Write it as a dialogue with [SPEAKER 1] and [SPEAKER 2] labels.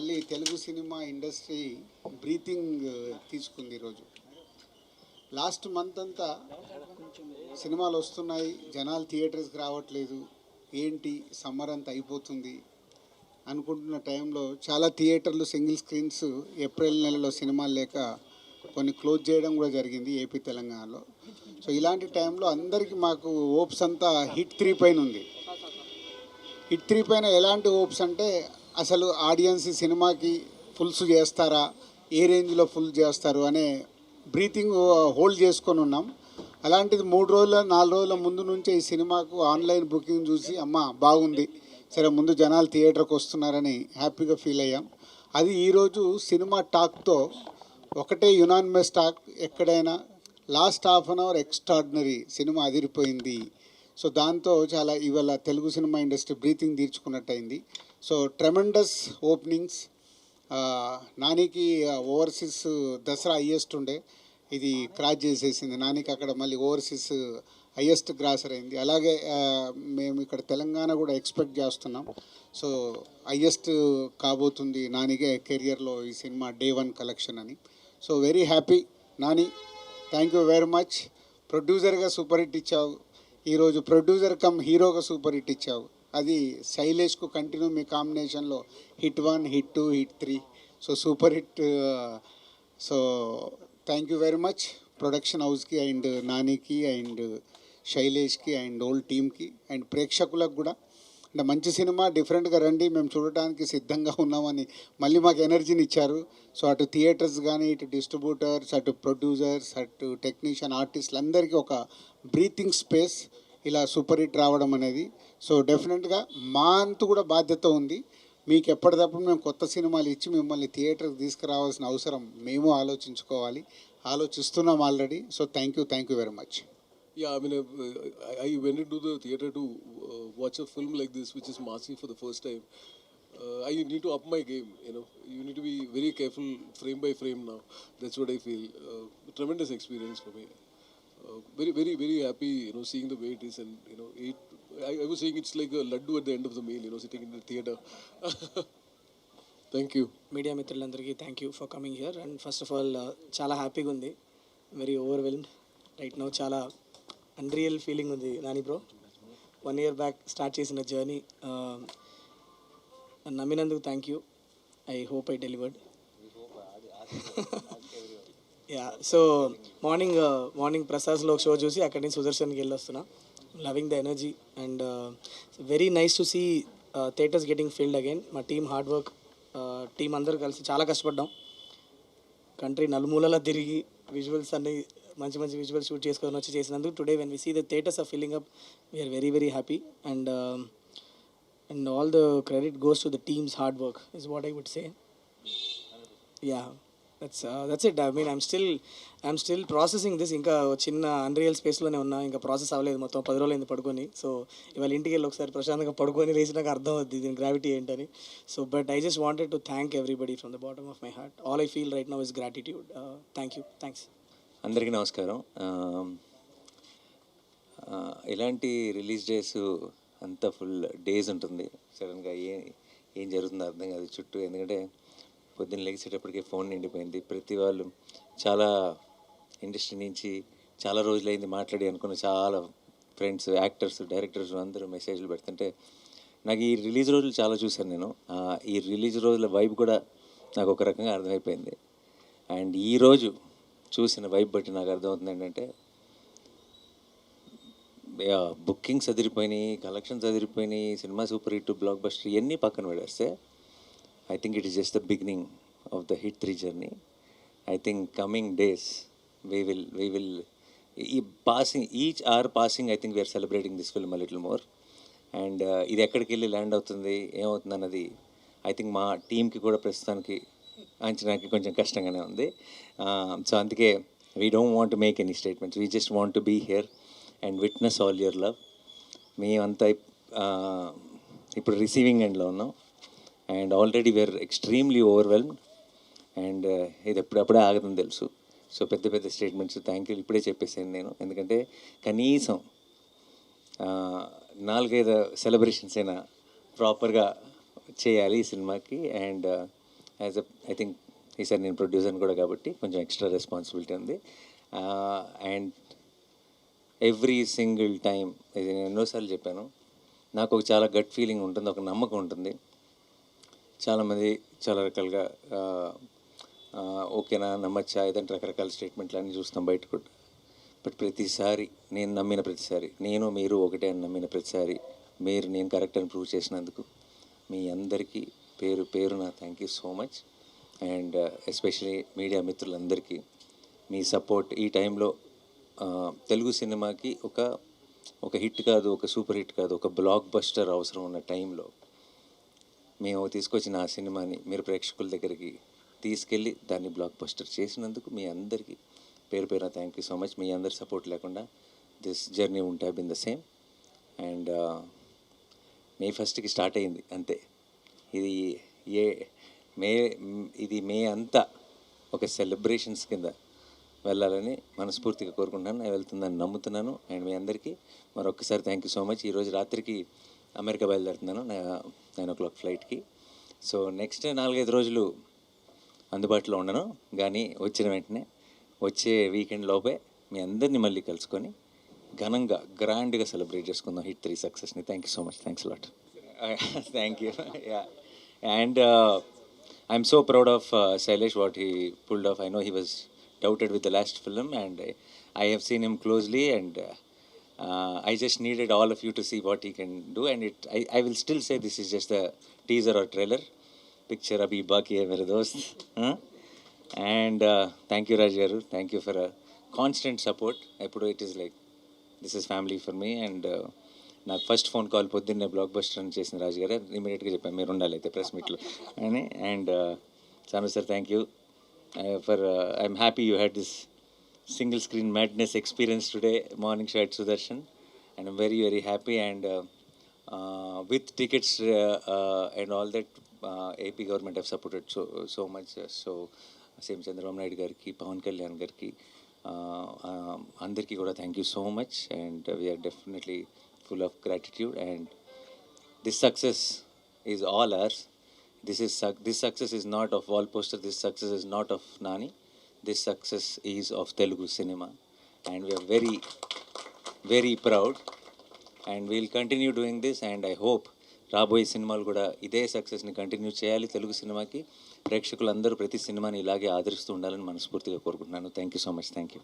[SPEAKER 1] మళ్ళీ Telugu cinema industry breathing తీసుకుంది ఈరోజు. లాస్ట్ మంత్ అంతా సినిమాలు వస్తున్నాయి జనాలు థియేటర్స్కి రావట్లేదు ఏంటి సమ్మర్ అంతా అయిపోతుంది అనుకుంటున్న టైంలో చాలా థియేటర్లు సింగిల్ స్క్రీన్స్ ఏప్రిల్ నెలలో సినిమాలు లేక కొన్ని క్లోజ్ చేయడం కూడా జరిగింది ఏపీ తెలంగాణలో. సో ఇలాంటి టైంలో అందరికీ మాకు హోప్స్ అంతా హిట్ త్రీ పైన ఉంది. హిట్ త్రీ పైన ఎలాంటి హోప్స్ అంటే అసలు ఆడియన్స్ సినిమాకి ఫుల్స్ చేస్తారా? ఏ రేంజ్లో ఫుల్ చేస్తారు? అనే బ్రీతింగ్ హోల్డ్ చేసుకొని ఉన్నాం. అలాంటిది మూడు రోజుల నాలుగు రోజుల ముందు నుంచే ఈ సినిమాకు ఆన్లైన్ బుకింగ్ చూసి అమ్మ బాగుంది. సరే ముందు జనాలు థియేటర్కి వస్తున్నారని హ్యాపీగా ఫీల్ అయ్యాం. అది ఈరోజు సినిమా టాక్తో ఒకటే యునానిమస్ టాక్. ఎక్కడైనా last half an hour extraordinary cinema అదిరిపోయింది. సో దాంతో చాలా ఇవాళ తెలుగు సినిమా ఇండస్ట్రీ బ్రీతింగ్ తీర్చుకున్నట్టయింది. సో ట్రెమెండస్ ఓపెనింగ్స్ నానికి uh, ఓవర్సీస్ దసరా హయ్యెస్ట్ ఉండే. ఇది క్రాస్ చేసేసింది. నానికి అక్కడ మళ్ళీ ఓవర్సీస్ హయ్యెస్ట్ గ్రాసర్ అయింది. అలాగే uh, మేము ఇక్కడ తెలంగాణ కూడా ఎక్స్పెక్ట్ చేస్తున్నాం. సో హయ్యెస్ట్ కాబోతుంది నానిగే కెరియర్లో ఈ సినిమా డే వన్ కలెక్షన్ అని. So very happy Nani thank you very much ప్రొడ్యూసర్గా సూపర్ హిట్ ఇచ్చావు. ఈరోజు ప్రొడ్యూసర్ కమ్ హీరోగా సూపర్ హిట్ ఇచ్చావు. అది శైలేష్కు కంటిన్యూ మీ కాంబినేషన్లో hit one hit two hit three. So super hit so thank you very much production హౌస్కి అండ్ నానికి అండ్ శైలేష్కి అండ్ ఓల్డ్ టీమ్కి అండ్ ప్రేక్షకులకు కూడా. అంటే మంచి సినిమా డిఫరెంట్గా రండి మేము చూడటానికి సిద్ధంగా ఉన్నామని మళ్ళీ మాకు ఎనర్జీని ఇచ్చారు. సో అటు థియేటర్స్ కానీ ఇటు డిస్ట్రిబ్యూటర్స్ అటు ప్రొడ్యూసర్స్ అటు టెక్నీషియన్ ఆర్టిస్టులు అందరికీ ఒక బ్రీతింగ్ స్పేస్ ఇలా సూపర్ హిట్ రావడం అనేది. సో డెఫినెట్గా మా అంతు కూడా బాధ్యత ఉంది. మీకు ఎప్పటికప్పుడు మేము కొత్త సినిమాలు ఇచ్చి మిమ్మల్ని థియేటర్కి తీసుకురావాల్సిన అవసరం మేము ఆలోచించుకోవాలి. ఆలోచిస్తున్నాం already. So thank you thank you very much.
[SPEAKER 2] Yeah I mean I went to the theatre to watch a film like this which is massy for the first time I you need to up my game you know you need be very careful frame by frame నా that's what I feel tremendous experience for me Uh, very, very, very happy, you know, seeing the way it is. And, you know, it, I, I was saying it's like a laddu at the end of the meal, you know, sitting in the theater. Thank you.
[SPEAKER 3] Media మిత్రులందరికీ thank you for coming here and first of all చాలా హ్యాపీగా ఉంది very overwhelmed right now చాలా unreal feeling ఉంది Nani bro one year back start చేసిన journey నమ్మినందుకు thank you I hope I delivered yeah so morning morning ప్రసాద్లో ఒక show చూసి అక్కడి నుంచి సుదర్శన్కి వెళ్ళి వస్తున్నా loving the energy and very nice to see theatres getting filled again మా టీమ్ హార్డ్ వర్క్ టీం అందరూ కలిసి చాలా కష్టపడ్డాం. కంట్రీ నలుమూలలా తిరిగి విజువల్స్ అన్ని మంచి మంచి విజువల్స్ షూట్ చేసుకొని వచ్చి చేసినందుకు today when we see the theatres are filling up we're very very happy and and all the credit goes to the team's hard work is what I would say yeah that's that's it I mean I'm still I'm still processing this ఇంకా చిన్న unreal స్పేస్లోనే ఉన్నా. ఇంకా process అవ్వలేదు. మొత్తం పది రోజులు అయింది పడుకొని. సో ఇవాళ ఇంటికి వెళ్ళి ఒకసారి ప్రశాంతంగా పడుకొని లేచినాక అర్థం అవుద్ది దీని గ్రావిటీ ఏంటని. So but I just wanted to thank everybody from the bottom of my heart all I feel right now is gratitude thank you thanks
[SPEAKER 4] అందరికీ నమస్కారం. Um, uh, ఇలాంటి రిలీజ్ డేస్ అంతా ఫుల్ డేస్ ఉంటుంది. సడన్గా ఏ ఏం జరుగుతుందో అర్థం కాదు. చుట్టూ ఎందుకంటే పొద్దున్న లేచేటప్పటికి ఫోన్ నిండిపోయింది. ప్రతి వాళ్ళు చాలా ఇండస్ట్రీ నుంచి చాలా రోజులైంది మాట్లాడి అనుకున్న చాలా ఫ్రెండ్స్ యాక్టర్స్ డైరెక్టర్స్ అందరూ మెసేజ్లు పెడుతుంటే నాకు ఈ రిలీజ్ రోజులు చాలా చూశాను నేను. ఈ రిలీజ్ రోజుల వైబ్ కూడా నాకు ఒక రకంగా అర్థమైపోయింది. అండ్ ఈ రోజు చూసిన వైబ్ బట్టి నాకు అర్థమవుతుంది ఏంటంటే బుకింగ్స్ అదిరిపోయినాయి కలెక్షన్స్ అదిరిపోయినాయి cinema super hit blockbuster ఇవన్నీ పక్కన పెడేస్తే I think it is just the beginning of the hit three journey I think coming days we will we will ఈ passing each are passing I think we're celebrating this film little more and ఇది ఎక్కడికి వెళ్ళి land అవుతుంది ఏమవుతుంది అన్నది I think మా టీంకి కూడా ప్రస్తుతానికి అంచనాకి కొంచెం కష్టంగానే ఉంది. సో అందుకే we don't want make any statements we just want to be here and witness all your love మేమంతా ఇప్పుడు రిసీవింగ్ ఎండ్లో ఉన్నాం. And already we're extremely overwhelmed and uh, ఇది ఎప్పుడప్పుడే ఆగదని తెలుసు. సో పెద్ద పెద్ద స్టేట్మెంట్స్ థ్యాంక్ యూ ఇప్పుడే చెప్పేసాను నేను. ఎందుకంటే కనీసం uh, నాలుగైదు సెలబ్రేషన్స్ అయినా ప్రాపర్గా చేయాలి ఈ సినిమాకి. And as a I think ఈసారి నేను ప్రొడ్యూసర్ని కూడా కాబట్టి కొంచెం ఎక్స్ట్రా రెస్పాన్సిబిలిటీ ఉంది. అండ్ ఎవ్రీ సింగిల్ టైం ఇది నేను ఎన్నోసార్లు చెప్పాను నాకు ఒక చాలా గట్ ఫీలింగ్ ఉంటుంది ఒక నమ్మకం ఉంటుంది. చాలామంది చాలా రకాలుగా ఓకేనా నమ్మచ్చా ఏదంటే రకరకాల స్టేట్మెంట్లు అన్నీ చూస్తాం బయట కూడా బట్ ప్రతిసారి నేను నమ్మిన ప్రతిసారి నేను మీరు ఒకటే అని నమ్మిన ప్రతిసారి మీరు నేను కరెక్ట్ అని ప్రూవ్ చేసినందుకు మీ అందరికీ పేరు పేరు నా thank you so much and especially media మిత్రులందరికీ మీ సపోర్ట్ ఈ టైంలో తెలుగు సినిమాకి ఒక ఒక హిట్ కాదు ఒక సూపర్ హిట్ కాదు ఒక బ్లాక్ బస్టర్ అవసరం ఉన్న టైంలో మేము తీసుకొచ్చిన ఆ సినిమాని మీరు ప్రేక్షకుల దగ్గరికి తీసుకెళ్ళి దాన్ని బ్లాక్ బస్టర్ చేసినందుకు మీ అందరికీ పేరు పేరున థ్యాంక్ యూ సో మచ్ మీ అందరి సపోర్ట్ లేకుండా దిస్ జర్నీ ఉంటే been the same and May ఫస్ట్కి స్టార్ట్ అయింది అంతే. ఇది ఏ మే ఇది మే అంతా ఒక సెలబ్రేషన్స్ కింద వెళ్ళాలని మనస్ఫూర్తిగా కోరుకుంటున్నాను వెళ్తుందని నమ్ముతున్నాను. అండ్ మీ అందరికీ మరొకసారి థ్యాంక్ యూ సో మచ్ ఈరోజు రాత్రికి అమెరికా బయలుదేరుతున్నాను నైన్ ఓ క్లాక్ ఫ్లైట్కి. సో నెక్స్ట్ నాలుగైదు రోజులు అందుబాటులో ఉండను. కానీ వచ్చిన వెంటనే వచ్చే వీకెండ్ లోపే మీ అందరినీ మళ్ళీ కలుసుకొని ఘనంగా గ్రాండ్గా సెలబ్రేట్ చేసుకుందాం హిట్ త్రీ సక్సెస్ని. Thank you so much thanks lot thank you yeah and I'm so proud of Shailesh what he pulled off I know he was doubted with the last film and I have seen him closely and uh, I just needed all of you to see what he can do, and it. I, I will still say this is just a teaser or trailer. Picture abhi baki hai mere dost. Huh? And uh, thank you Raj garu. Thank you for a constant support. ఎప్పుడు it is like this is family for me and uh, నాకు first phone call పొద్దున్నే blockbuster అని చేసిన రాజు గారు ఇమీడియట్గా చెప్పాను మీరు ఉండాలి అయితే ప్రెస్ మీట్లో అని and Chanu sir thank you for I'm happy you had this single screen madness experience today morning show at sudarshan and i'm very very happy and uh, uh, with tickets uh, uh, and all that uh, ap government have supported so so much uh, so same Chandrababu Naidu గారికి పవన్ కళ్యాణ్ గారికి అందరికీ కూడా thank you so much and we are definitely full of gratitude and this success is all ours. This is suc- this success is not of wall poster. This success is not of This success is of Telugu cinema and we're very very proud and we'll continue doing this and I hope రాబోయే సినిమాలు కూడా ఇదే సక్సెస్ని continue చేయాలి తెలుగు సినిమాకి ప్రేక్షకులందరూ ప్రతి సినిమాని ఇలాగే ఆదరిస్తూ ఉండాలని మనస్ఫూర్తిగా కోరుకుంటున్నాను thank you so much thank you